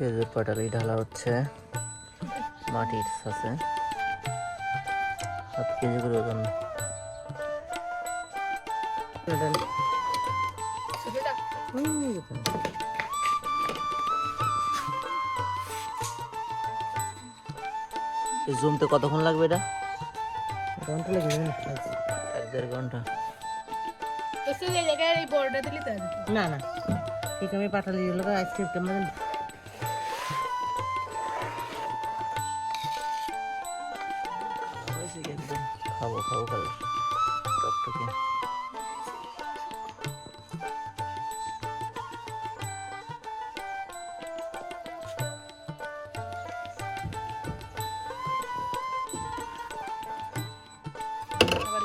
খেজুর পাটালি ঢালা হচ্ছে মাটির সাথে সাত কেজি করে ওজন এই জমতে কতক্ষণ লাগবে এটা? ঘণ্টা লেগে যাবে না এক দেড় ঘণ্টা। এই এই না না। ঠিক আমি পাঠালি দিল আইসক্রিম কেমন একদম খাবো খাবো কালার টকটকে আবার